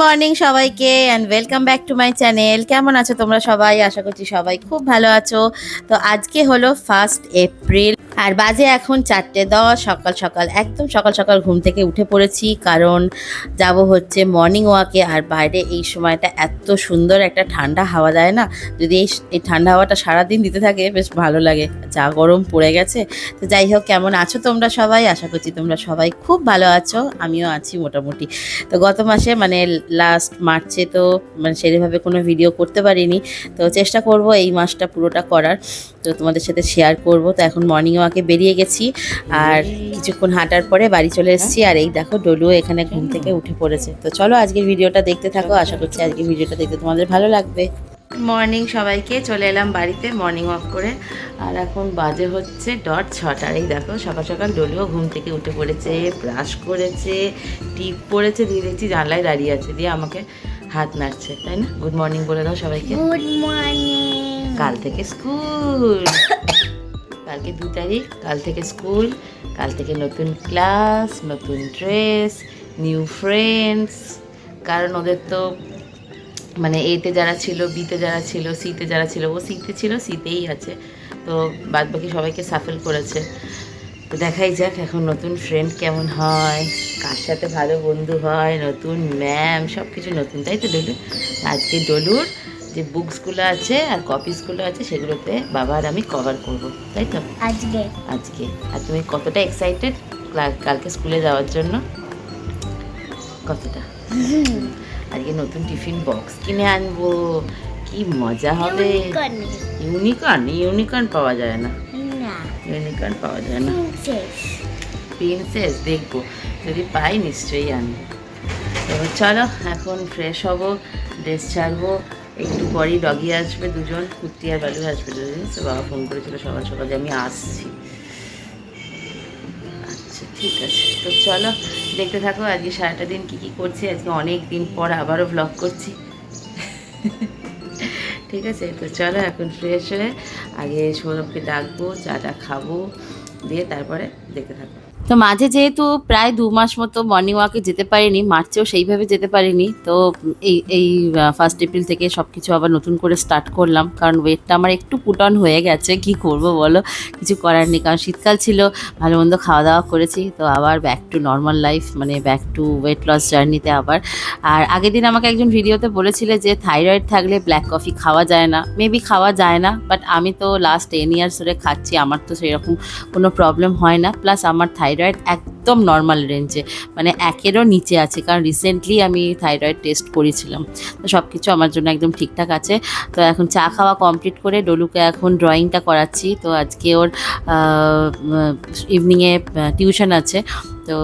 Morning সবাইকে and welcome back to my channel কেমন আছো তোমরা সবাই? আশা করছি সবাই খুব ভালো আছো। তো আজকে হলো ফার্স্ট এপ্রিল আর বাজে এখন চারটে দশ। সকাল সকাল, একদম সকাল সকাল ঘুম থেকে উঠে পড়েছি, কারণ যাব হচ্ছে মর্নিং ওয়াকে আর বাইরে এই সময়টা এত সুন্দর একটা ঠান্ডা হাওয়া দেয় না? যদি এই ঠান্ডা হাওয়াটা সারাদিন দিতে থাকে, বেশ ভালো লাগে। যা গরম পড়ে গেছে। তো যাই হোক, কেমন আছো তোমরা সবাই? আশা করছি তোমরা সবাই খুব ভালো আছো। আমিও আছি মোটামুটি। তো গত মাসে মানে লাস্ট মার্চে তো মানে সেইভাবে কোনো ভিডিও করতে পারিনি। তো চেষ্টা করব এই মাসটা পুরোটা করার। তো তোমাদের সাথে শেয়ার করব। তো এখন মর্নিং ওয়াকে বেরিয়ে গেছি। আর কিছুক্ষণ হাঁটার পরে বাড়ি চলে এসেছি। আর এই দেখো ডলুও এখানে ঘুম থেকে উঠে পড়েছে। তো চলো আজকের ভিডিওটা দেখতে থাকো। আশা করছি আজকের ভিডিওটা দেখতে তোমাদের ভালো লাগবে। মর্নিং সবাইকে চলে এলাম বাড়িতে মর্নিং ওয়াক করে। আর এখন বাজে হচ্ছে ডট ছটার এই দেখো সকাল সকাল ডলিও ঘুম থেকে উঠে পড়েছে ব্রাশ করেছে টিপ পড়েছে দিয়ে দেখছি জানলায় দাঁড়িয়ে আছে দিয়ে আমাকে হাত নাড়ছে তাই না? গুড মর্নিং বলে দাও সবাইকে। গুড মর্নিং কাল থেকে স্কুল। কালকে দু তারিখ কাল থেকে স্কুল কাল থেকে নতুন ক্লাস নতুন ড্রেস নিউ ফ্রেন্ডস কারণ ওদের তো মানে এতে যারা ছিল বিতে যারা ছিল সিতে যারা ছিল ও সিতে ছিল সিতেই আছে। তো বাদ বাকি সবাইকে সাফেল করেছে। তো দেখাই যাক এখন নতুন ফ্রেন্ড কেমন হয় কার সাথে ভালো বন্ধু হয় নতুন ম্যাম সব কিছু নতুন তাই তো ডলু? আজকে ডলুর যে বুকসগুলো আছে আর কপিসগুলো আছে সেগুলোতে বাবা আর আমি কভার করব তাই তো? আজকে। আজকে। আর তুমি কতটা এক্সাইটেড কালকে স্কুলে যাওয়ার জন্য? কতটা? আজকে নতুন টিফিন বক্স কিনে আনব। কি মজা হবে। ইউনিকর্ন। ইউনিকর্ন? পাওয়া যায় না। ইউনিকর্ন পাওয়া যায় না। প্রিন্সেস। দেখব। যদি পাই নিশ্চয়ই আনব। তো চলো এখন ফ্রেশ হব ড্রেস ছাড়বো। একটু পরেই ডগি আসবে দুজন কুর্তি আর বালু আসবে দুজন। তো বাবা ফোন করেছিল সকাল সকাল যে আমি আসছি। আচ্ছা ঠিক আছে। তো চলো দেখতে থাকো, আজকে সারাটা দিন কি কি করছি, আজকে অনেক দিন পর আবারও ব্লগ করছি। ঠিক আছে, তো চলো এখন ফ্রেশ হয়ে আগে সৌরভকে ডাকবো চাটা খাব, দিয়ে তারপরে দেখতে থাকব তো মাঝে যেহেতু প্রায় দু মাস মতো মর্নিং ওয়াকে যেতে পারিনি, মার্চেও সেইভাবে যেতে পারিনি, তো এই এই ফার্স্ট এপ্রিল থেকে সব কিছু আবার নতুন করে স্টার্ট করলাম। কারণ ওয়েটটা আমার একটু পুটন হয়ে গেছে, কি করব বলো? কিছু করার নেই, কারণ শীতকাল ছিল, ভালো মন্দ খাওয়া দাওয়া করেছি, তো আবার ব্যাক টু নর্মাল লাইফ মানে ব্যাক টু ওয়েট লস জার্নিতে আবার। আর আগের দিন আমাকে একজন ভিডিওতে বলেছিলে যে থাইরয়েড থাকলে ব্ল্যাক কফি খাওয়া যায় না। মেবি খাওয়া যায় না বাট আমি তো লাস্ট টেন ইয়ার্স ধরে খাচ্ছি, আমার তো সেরকম কোনো প্রবলেম হয় না। প্লাস আমার থাইরয়েড একদম নর্মাল রেঞ্জে মানে একেরও নিচে আছে, কারণ রিসেন্টলি আমি থাইরয়েড টেস্ট করেছিলাম। তো সব কিছু আমার জন্য একদম ঠিকঠাক আছে। তো এখন চা খাওয়া কমপ্লিট করে ডলুকে এখন ড্রয়িংটা করাচ্ছি। তো আজকে ওর ইভিনিংয়ে টিউশন আছে। তো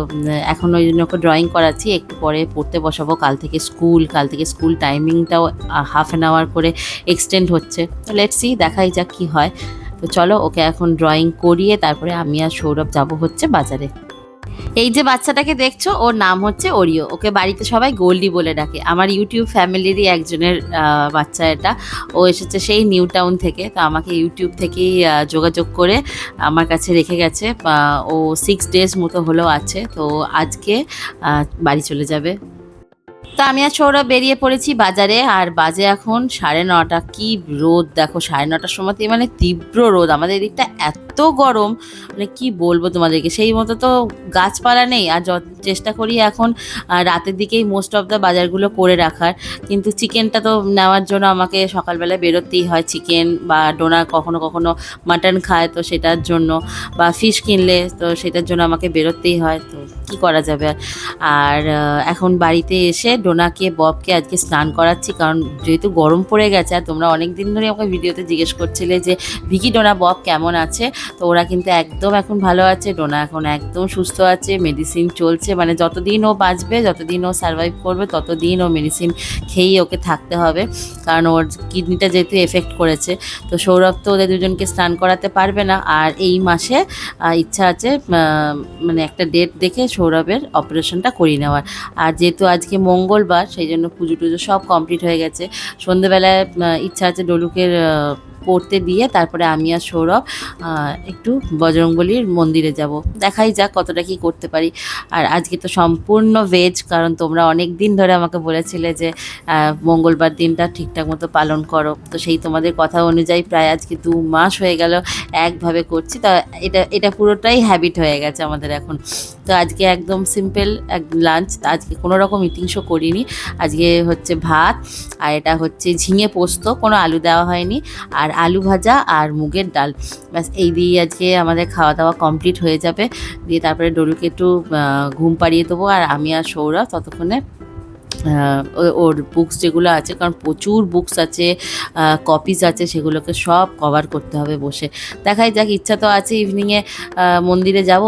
এখন ওই জন্য ওকে ড্রয়িং করাচ্ছি। একটু পরে পড়তে বসাবো। কাল থেকে স্কুল কাল থেকে স্কুল টাইমিংটাও হাফ অ্যান আওয়ার করে এক্সটেন্ড হচ্ছে। তো লেটসি দেখাই যাক কী হয়। তো চলো ওকে এখন ড্রয়িং করিয়ে তারপরে আমি আর সৌরভ যাব হচ্ছে বাজারে। এই যে বাচ্চাটাকে দেখছ, ওর নাম হচ্ছে ওরিও। ওকে বাড়িতে সবাই গোল্ডি বলে ডাকে। আমার ইউটিউব ফ্যামিলিরই একজনের বাচ্চা এটা। ও এসেছে সেই নিউ টাউন থেকে, তো আমাকে ইউটিউব থেকেই যোগাযোগ করে আমার কাছে রেখে গেছে। ও সিক্স ডেজ মতো হলো আছে, তো আজকে বাড়ি চলে যাবে। তো আমি আর সৌরভ বেরিয়ে পড়েছি বাজারে, আর বাজে এখন সাড়ে নটা। কি রোদ, দেখো সাড়ে নটার সময়তে মানে তীব্র রোদ। আমাদের এদিকটা এত গরম মানে কি বলব তোমাদেরকে? সেই মতো তো গাছপালা নেই, আর চেষ্টা করি এখন রাতের দিকেই মোস্ট অফ দ্য বাজারগুলো করে রাখার। কিন্তু চিকেনটা তো নেওয়ার জন্য আমাকে সকালবেলা বেরোতেই হয় চিকেন বা ডোনা কখনো কখনো মাটন খায় তো সেটার জন্য, বা ফিশ কিনলে তো সেটার জন্য আমাকে বেরোতেই হয়। তো কি করা যাবে? আর এখন বাড়িতে এসে ডোনাকে, ববকে আজকে স্নান করাচ্ছি, কারণ যেহেতু গরম পড়ে গেছে, আর তোমরা অনেক দিন ধরে আমাকে ভিডিওতে জিজ্ঞেস করছিলে যে, ভিকি, ডোনা, বব কেমন আছে? তো ওরা কিন্তু একদম এখন ভালো আছে, ডোনা এখন একদম সুস্থ আছে মেডিসিন চলছে মানে যতদিন ও বাঁচবে, যতদিন ও সার্ভাইভ করবে, ততদিন ও মেডিসিন খেয়েই ওকে থাকতে হবে, কারণ ওর কিডনিটা যেহেতু এফেক্ট করেছে। তো সৌরভ তো ওদের দুজনকে স্নান করাতে পারবে না, আর এই মাসে ইচ্ছা আছে মানে একটা ডেট দেখে সৌরভের অপারেশনটা করিয়ে নেওয়ার। আর যেহেতু আজকে মঙ্গলবার, সেই জন্য পুজো টুজো সব কমপ্লিট হয়ে গেছে। সন্ধেবেলায় ইচ্ছা আছে ডলুকের পড়তে দিয়ে তারপরে আমি আর সৌরভ একটু বজরংবলির মন্দিরে যাব। দেখাই যাক কতটা কি করতে পারি। আর আজকে তো সম্পূর্ণ ভেজ কারণ তোমরা অনেক দিন ধরে আমাকে বলেছিলে যে মঙ্গলবার দিনটা ঠিকঠাক মতো পালন করো। তো সেই তোমাদের কথা অনুযায়ী প্রায় আজকে দু মাস হয়ে গেল একভাবে করছি। তা এটা এটা পুরোটাই হ্যাবিট হয়ে গেছে আমাদের এখন। তো আজকে একদম সিম্পল এক লাঞ্চ আজকে কোনো রকম ইটিংসও করিনি। আজকে হচ্ছে ভাত, আর এটা হচ্ছে ঝিঙে পোস্ত, কোনো আলু দেওয়া হয়নি। আর আলু ভাজা আর মুগের ডাল। ব্যাস, এই দিয়ে আজকে আমাদের খাওয়া দাওয়া কমপ্লিট হয়ে যাবে। দিয়ে তারপরে ডলুকে একটু ঘুম পাড়িয়ে দেবো। আর আমি আর সৌরভ ততক্ষণে ওর বুকস যেগুলো আছে, কারণ প্রচুর বুকস আছে কপিস আছে, সেগুলোকে সব কভার করতে হবে বসে। দেখাই যাক, ইচ্ছা তো আছে ইভিনিংয়ে মন্দিরে যাব।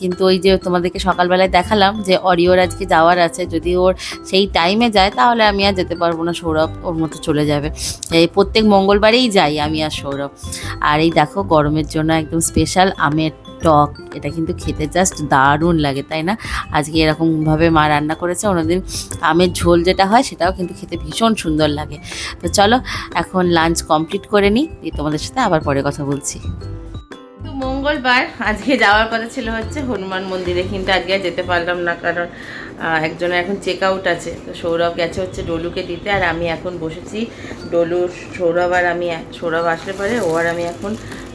কিন্তু ওই যে তোমাদেরকে সকালবেলায় দেখালাম যে অরিওর আজকে যাওয়ার আছে। যদি ওর সেই টাইমে যায়, তাহলে আমি আর যেতে পারব না, সৌরভ ওর মতো চলে যাবে। এই প্রত্যেক মঙ্গলবারেই যাই আমি আর সৌরভ। আর এই দেখো, গরমের জন্য একদম স্পেশাল আমের টক, এটা কিন্তু খেতে জাস্ট দারুণ লাগে, তাই না? আজকে এরকমভাবে মা রান্না করেছে, অন্যদিন আমের ঝোল যেটা হয় সেটাও কিন্তু খেতে ভীষণ সুন্দর লাগে। তো চলো, এখন লাঞ্চ কমপ্লিট করে নিই তোমাদের সাথে আবার পরে কথা বলছি। মঙ্গলবার আজকে যাওয়ার কথা ছিল হচ্ছে হনুমান মন্দিরে, কিন্তু আজকে যেতে পারলাম না, কারণ একজনের এখন চেক আউট আছে। তো সৌরভ গেছে হচ্ছে ডলুকে দিতে, আর আমি এখন বসেছি ডলুর, সৌরভ আর আমি, সৌরভ আসলে পরে, ও আর আমি এখন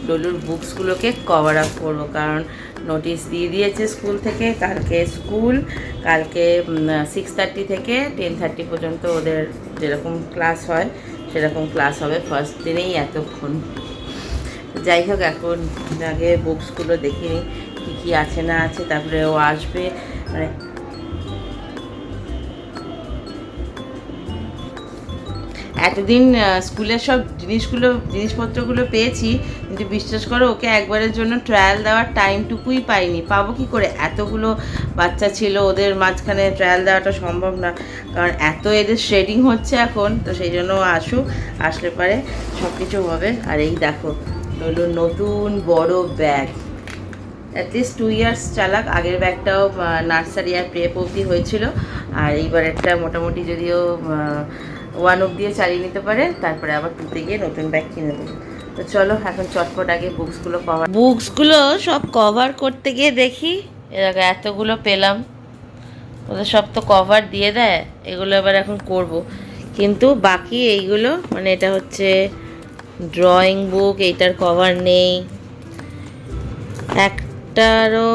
ডলুর বুকসগুলোকে কভার আপ করব। কারণ নোটিশ দিয়ে দিয়েছে স্কুল থেকে, কালকে স্কুল কালকে সিক্স থার্টি থেকে টেন থার্টি পর্যন্ত ওদের যেরকম ক্লাস হয়, সেরকম ক্লাস হবে ফার্স্ট দিনেই এতক্ষণ। যাই হোক, এখন আগে বুকসগুলো দেখিনি, কী কী আছে না আছে, তারপরে ও আসবে। মানে এতদিন স্কুলের সব জিনিসগুলো, জিনিসপত্রগুলো পেয়েছি, কিন্তু বিশ্বাস করো, ওকে একবারের জন্য ট্রায়াল দেওয়ার টাইমটুকুই পাইনি। পাবো কি করে? এতগুলো বাচ্চা ছিল, ওদের মাঝখানে ট্রায়াল দেওয়াটা সম্ভব না। কারণ এত এদের শেডিং হচ্ছে এখন, তো সেই জন্য আসুক, আসলে পারে সব কিছু হবে। আর এই দেখো, হলো নতুন বড় ব্যাগ অ্যাটলিস্ট টু ইয়ার্স চালাক, আগের ব্যাগটাও নার্সারি আর প্রেপ অবধি হয়েছিল। আর এইবার একটা মোটামুটি যদিও ওয়ান অবধিও চালিয়ে নিতে পারে তারপরে আবার টুতে গিয়ে নতুন ব্যাগ কিনে দেবো তো চলো, এখন চটপট আগে বুকসগুলো কভার বুকসগুলো সব কভার করতে গিয়ে দেখি। এরকম এতগুলো পেলাম। ওদের সব তো কভার দিয়ে দেয়, এগুলো এবার এখন করব। কিন্তু বাকি এইগুলো মানে এটা হচ্ছে ড্রয়িং বুক এইটার কভার নেই। একটারও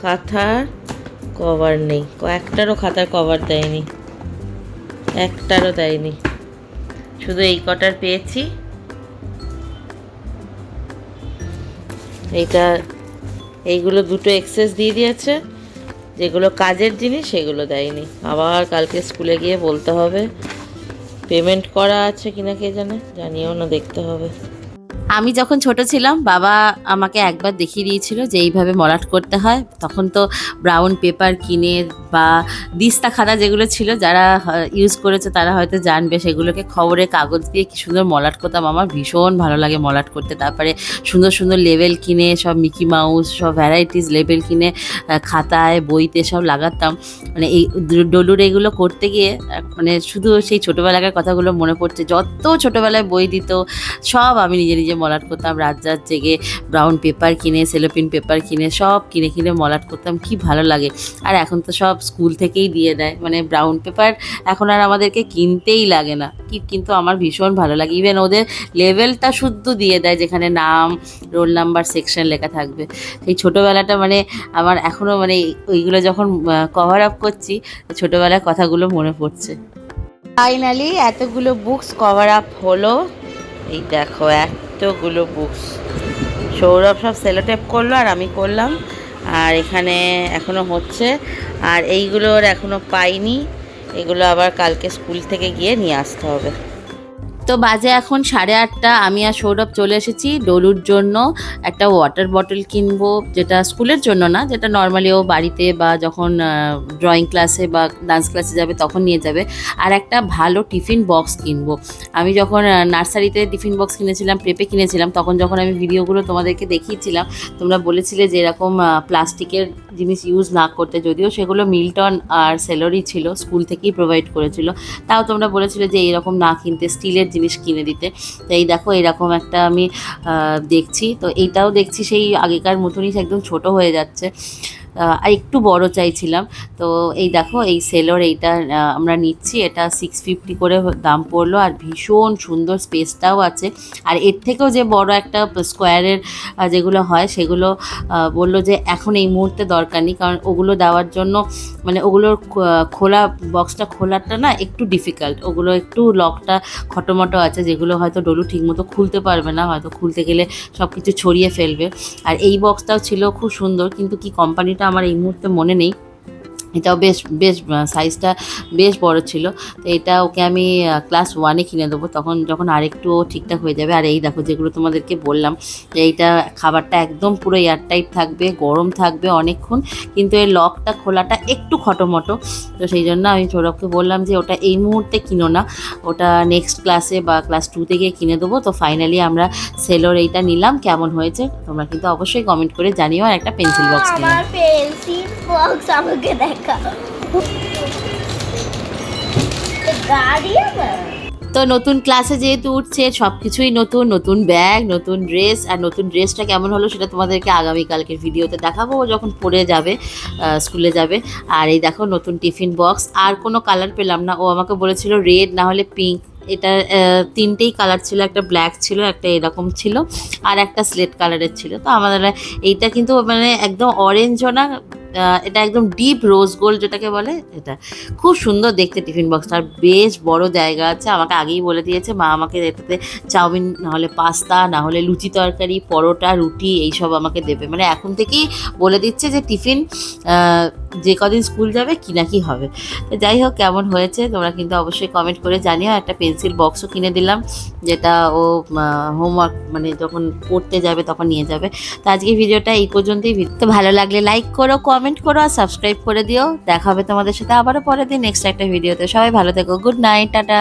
খাতার কভার নেই। কয়েকটারও খাতার কভার দেয়নি। একটারও দেয়নি। শুধু এই কটার পেয়েছি। এইটা, এইগুলো দুটো এক্সেস দিয়ে দিয়েছে। যেগুলো কাজের জিনিস, সেগুলো দেয়নি। আবার কালকে স্কুলে গিয়ে বলতে হবে। পেমেন্ট করা আছে কিনা কে জানে? জানিও না, দেখতে হবে। আমি যখন ছোট ছিলাম, বাবা আমাকে একবার দেখিয়ে দিয়েছিল যে এইভাবে মলাট করতে হয়। তখন তো ব্রাউন পেপার কিনে বা দিস্তা খাতা যেগুলো ছিল যারা ইউজ করেছে তারা হয়তো জানবে। সেগুলোকে খবরের কাগজ দিয়ে কি সুন্দর মলাট করতাম। আমার ভীষণ ভালো লাগে মলাট করতে। তারপরে সুন্দর সুন্দর লেবেল কিনে, সব মিকি মাউস, সব ভ্যারাইটিস লেবেল কিনে খাতায়, বইতে সব লাগাতাম। মানে এই ডলুর এগুলো করতে গিয়ে মানে শুধু সেই ছোটোবেলাকার কথাগুলো মনে পড়ছে। যত ছোটোবেলায় বই দিত, সব আমি নিজে নিজে মলাট করতাম, রাত রাত জেগে ব্রাউন পেপার কিনে সেলোপিন পেপার কিনে, সব কিনে কিনে মলাট করতাম, কি ভালো লাগে। আর এখন তো সব স্কুল থেকেই দিয়ে দেয় মানে ব্রাউন পেপার এখন আর আমাদেরকে কিনতেই লাগে না। কি, কিন্তু আমার ভীষণ ভালো লাগে। ইভেন ওদের লেভেলটা শুদ্ধ দিয়ে দেয়, যেখানে নাম রোল নাম্বার সেকশন লেখা থাকবে। সেই ছোটোবেলাটা মানে আমার এখনও মানে ওইগুলো যখন কভার আপ করছি, ছোটোবেলার কথাগুলো মনে পড়ছে। ফাইনালি এতগুলো বুকস কভার আপ হলো। এই দেখো এতগুলো বুকস সৌরভ সব সেলোটেপ করল আর আমি করলাম। আর এখানে এখনও হচ্ছে। আর এইগুলোর এখনও পাইনি। এগুলো আবার কালকে স্কুল থেকে গিয়ে নিয়ে আসতে হবে। তো বাজে এখন সাড়ে আটটা। আমি আর সৌরভ চলে এসেছি ডলুর জন্য একটা ওয়াটার বটল কিনবো, যেটা স্কুলের জন্য না, যেটা নর্মালি ও বাড়িতে বা যখন ড্রয়িং ক্লাসে বা ডান্স ক্লাসে যাবে তখন নিয়ে যাবে। আর একটা ভালো টিফিন বক্স কিনবো। আমি যখন নার্সারিতে টিফিন বক্স কিনেছিলাম প্রেপে কিনেছিলাম, তখন যখন আমি ভিডিওগুলো তোমাদেরকে দেখিয়েছিলাম, তোমরা বলেছিলে যে এরকম প্লাস্টিকের জিনিস ইউজ না করতে, যদিও সেগুলো মিল্টন আর সেলরি ছিল, স্কুল থেকেই প্রোভাইড করেছিল। তাও তোমরা বলেছিলে যে এরকম না কিনতে স্টিলের জিনিস কিনে দিতে। তো এই দেখো, এরকম একটা আমি দেখছি। তো এইটাও দেখছি, সেই আগেকার মতনই একদম ছোট হয়ে যাচ্ছে। আর একটু বড় চাইছিলাম। তো এই দেখো, এই সেলোর এইটা আমরা নিচ্ছি। এটা সিক্স ফিফটি করে দাম পড়ল আর ভীষণ সুন্দর স্পেসটাও আছে। আর এর থেকেও যে বড় একটা স্কোয়ারের যেগুলো হয়, সেগুলো বলল যে এখন এই মুহূর্তে দরকার নেই। কারণ ওগুলো দেওয়ার জন্য মানে ওগুলোর খোলা বক্সটা খোলাটা না একটু ডিফিকাল্ট ওগুলো একটু লকটা খটোমটো আছে, যেগুলো হয়তো ডলু ঠিকমতো খুলতে পারবে না। হয়তো খুলতে গেলে সব কিছু ছড়িয়ে ফেলবে। আর এই বক্সটাও ছিল খুব সুন্দর, কিন্তু কি কোম্পানিটা আমার এই মুহূর্তে মনে নেই। এটাও বেশ বেশ সাইজটা বেশ বড় ছিল। তো এটা ওকে আমি ক্লাস ওয়ানে কিনে দেবো। তখন যখন আরেকটু ঠিকঠাক হয়ে যাবে আর এই দেখো যেগুলো তোমাদেরকে বললাম যে এইটা খাবারটা একদম পুরো এয়ারটাইট থাকবে গরম থাকবে অনেকক্ষণ কিন্তু এর লকটা খোলাটা একটু খটোমটো। তো সেই জন্য আমি সৌরভকে বললাম যে ওটা এই মুহূর্তে কিনো না। ওটা নেক্সট ক্লাসে বা ক্লাস টুতে গিয়ে কিনে দেবো। তো ফাইনালি আমরা সেলোর এইটা নিলাম কেমন হয়েছে? তোমরা কিন্তু অবশ্যই কমেন্ট করে জানিও আর একটা পেন্সিল বক্স পেন্সিল বক্স আমাকে দেখা তো নতুন ক্লাসে যেহেতু উঠছে সব কিছুই নতুন নতুন ব্যাগ, নতুন ড্রেস, আর নতুন ড্রেসটা কেমন হলো সেটা তোমাদেরকে আগামীকালকের ভিডিওতে দেখাবো যখন পড়ে যাবে স্কুলে যাবে। আর এই দেখো নতুন টিফিন বক্স, আর কোনো কালার পেলাম না। ও আমাকে বলেছিল রেড, না হলে পিঙ্ক। এটা তিনটেই কালার ছিল, একটা ব্ল্যাক ছিল, একটা এরকম ছিল, আর একটা স্লেট কালারের ছিল। তো আমাদের, এইটা কিন্তু মানে একদম অরেঞ্জও না এটা একদম ডিপ রোজ গোল্ড যেটাকে বলে, এটা খুব সুন্দর দেখতে টিফিন বক্সটা আর বেশ বড় জায়গা আছে, আমাকে আগেই বলে দিয়েছে, মা আমাকে এটাতে চাউমিন নাহলে পাস্তা, না হলে লুচি তরকারি, পরোটা, রুটি, এইসব আমাকে দেবে। মানে এখন থেকেই বলে দিচ্ছে যে টিফিন যে কদিন স্কুল যাবে, কি না কি হবে। তো যাই হোক, কেমন হয়েছে, তোমরা কিন্তু অবশ্যই কমেন্ট করে জানিও। একটা পেন্সিল বক্সও কিনে দিলাম, যেটা ও হোমওয়ার্ক মানে যখন পড়তে যাবে তখন নিয়ে যাবে। তো আজকে ভিডিওটা এই পর্যন্তই। তো ভালো লাগলে লাইক করো কমেন্ট করো, আর সাবস্ক্রাইব করে দিও। দেখা হবে তোমাদের সাথে আবারও পরের দিন নেক্সট একটা ভিডিওতে সবাই ভালো থেকো। Good night tata.